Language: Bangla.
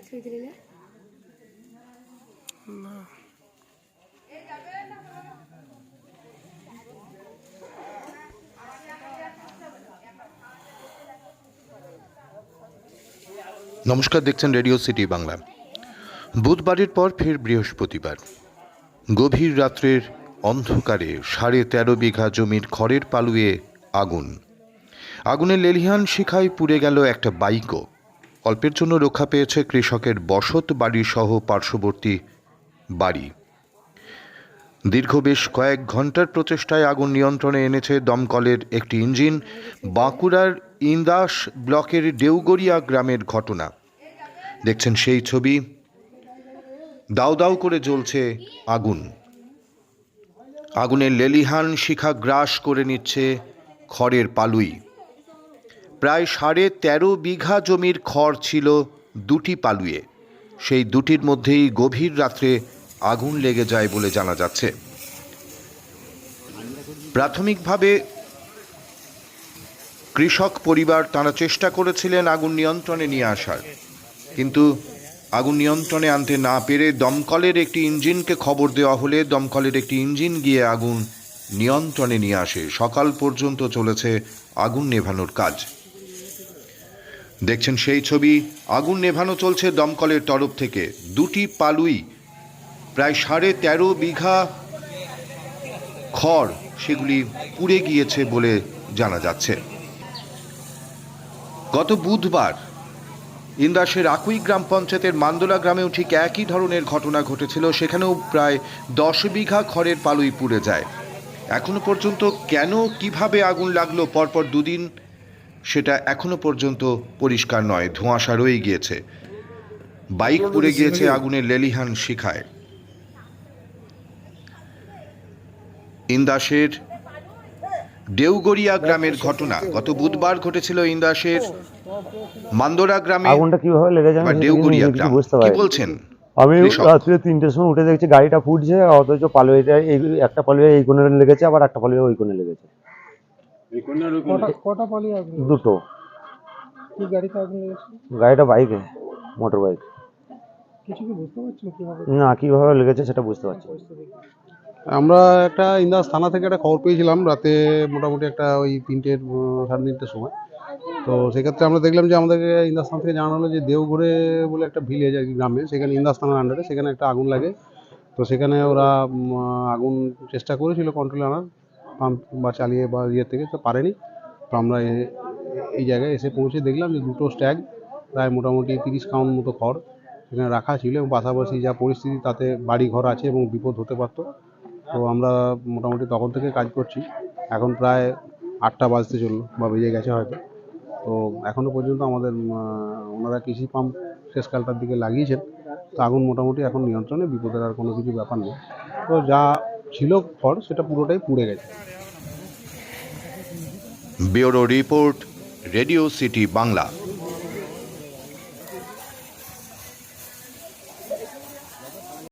ছুঁয়ে দিলে না। নমস্কার দেখছেন রেডিও সিটি বাংলা। বুধবারের পর ফের বৃহস্পতিবার। গভীর রাত্রের অন্ধকারে সাড়ে তেরো বিঘা জমির খড়ের পালুয়ে আগুন। আগুনের লেলিহান শিখায় পুড়ে গেল একটা বাইকও। অল্পের জন্য রক্ষা পেয়েছে কৃষকের বসত বাড়ি সহ পার্শ্ববর্তী বাড়ি। দীর্ঘ বেশ কয়েক ঘণ্টার প্রচেষ্টায় আগুন নিয়ন্ত্রণে এনেছে দমকলের একটি ইঞ্জিন, বাঁকুড়ার ইন্দাস ব্লকের দেউগড়িয়া গ্রামের ঘটনা। দেখছেন সেই ছবি। দাউ দাউ করে জ্বলছে আগুন। আগুনের লেলিহান শিখা গ্রাস করে নিচ্ছে খড়ের পালুই। প্রায় সাড়ে তেরো বিঘা জমির খড় ছিল দুটি পালুয়ে। সেই দুটির মধ্যেই গভীর রাত্রে আগুন লেগে যায় বলে জানা যাচ্ছে। প্রাথমিকভাবে কৃষক পরিবার তারা চেষ্টা করেছিলেন আগুন নিয়ন্ত্রণে নিয়ে আসার। কিন্তু আগুন নিয়ন্ত্রণে আনতে না পেরে দমকলের একটি ইঞ্জিনকে খবর দেওয়া হলে দমকলের একটি ইঞ্জিন গিয়ে আগুন নিয়ন্ত্রণে নিয়ে আসে। সকাল পর্যন্ত চলেছে আগুন নেভানোর কাজ। দেখছেন সেই ছবি। আগুন নেভানো চলছে দমকলের তরফ থেকে। দুটি পালুই, প্রায় সাড়ে তেরো বিঘা খড় সেগুলি পুড়ে গিয়েছে বলে জানা যাচ্ছে। গত বুধবার ইন্দাসের আকুই গ্রাম পঞ্চায়েতের মান্দোলা গ্রামেও ঠিক একই ধরনের ঘটনা ঘটেছিল। সেখানেও প্রায় দশ বিঘা খড়ের পালুই পুড়ে যায়। এখনও পর্যন্ত কেন, কীভাবে আগুন লাগল, পরপর দুদিন সেটা এখনও পর্যন্ত পরিষ্কার নয় ধোঁয়াশা রয়ে গিয়েছে। বাইক পুড়ে গিয়েছে আগুনের লেলিহান শিখায়। ইন্দাসের দেউগড়িয়া গ্রামের ঘটনা। গত বুধবার ঘটেছিল ইন্দাসের মান্দোরা গ্রামে আগুনটা কীভাবে লেগে আমি দেউগড়িয়া গ্রাম। বুঝতে কি পারি বলছেন? আমি। রাত্রে তিনটের সময় উঠে দেখছি গাড়িটা ফুটছে অথচ পালুয়েটা এই একটা পালুয়ে এই কোণে লেগেছে আবার একটা পালুয়ে ওই কোণে লেগেছে। কটা কটা পালি আগুন দুটো। কি গাড়িতে আগুন লেগেছে গাড়িটা বাইকে মোটর বাইক। কিছু কি বুঝতে পারছেন কীভাবে? না কীভাবে লেগেছে সেটা বুঝতে পারছি আমরা একটা ইন্দাস থানা থেকে একটা খবর পেয়েছিলাম রাতে মোটামুটি একটা ওই তিনটের সাড়ে তিনটের সময়। তো সেক্ষেত্রে আমরা দেখলাম যে আমাদেরকে ইন্দাস থানা থেকে জানানো হলো যে দেওঘরে বলে একটা ভিলেজ আর কি গ্রামে সেখানে ইন্দাস থানার আন্ডারে সেখানে একটা আগুন লাগে। তো সেখানে ওরা আগুন চেষ্টা করেছিল কন্ট্রোলে আনার। পাম্প বা চালিয়ে বা ইয়ে থেকে তো পারেনি। তো আমরা এই জায়গায় এসে পৌঁছে দেখলাম যে দুটো স্ট্যাগ, প্রায় মোটামুটি তিরিশ কাউন্ট মতো খড় সেখানে রাখা ছিল এবং পাশাপাশি যা পরিস্থিতি তাতে বাড়ি ঘর আছে এবং বিপদ হতে পারতো। তো আমরা মোটামুটি তখন থেকে কাজ করছি। এখন প্রায় আটটা বাজতে চলল বা বেজে গেছে হয়তো। তো এখনও পর্যন্ত আমাদের ওনারা কৃষি পাম্প শেষকালটার দিকে লাগিয়েছেন। তো আগুন মোটামুটি এখন নিয়ন্ত্রণে, বিপদের আর কোনো কিছু ব্যাপার নেই। তো যা ছিল খড় সেটা পুরোটাই পুড়ে গেছে। Bureau report radio city Bangla.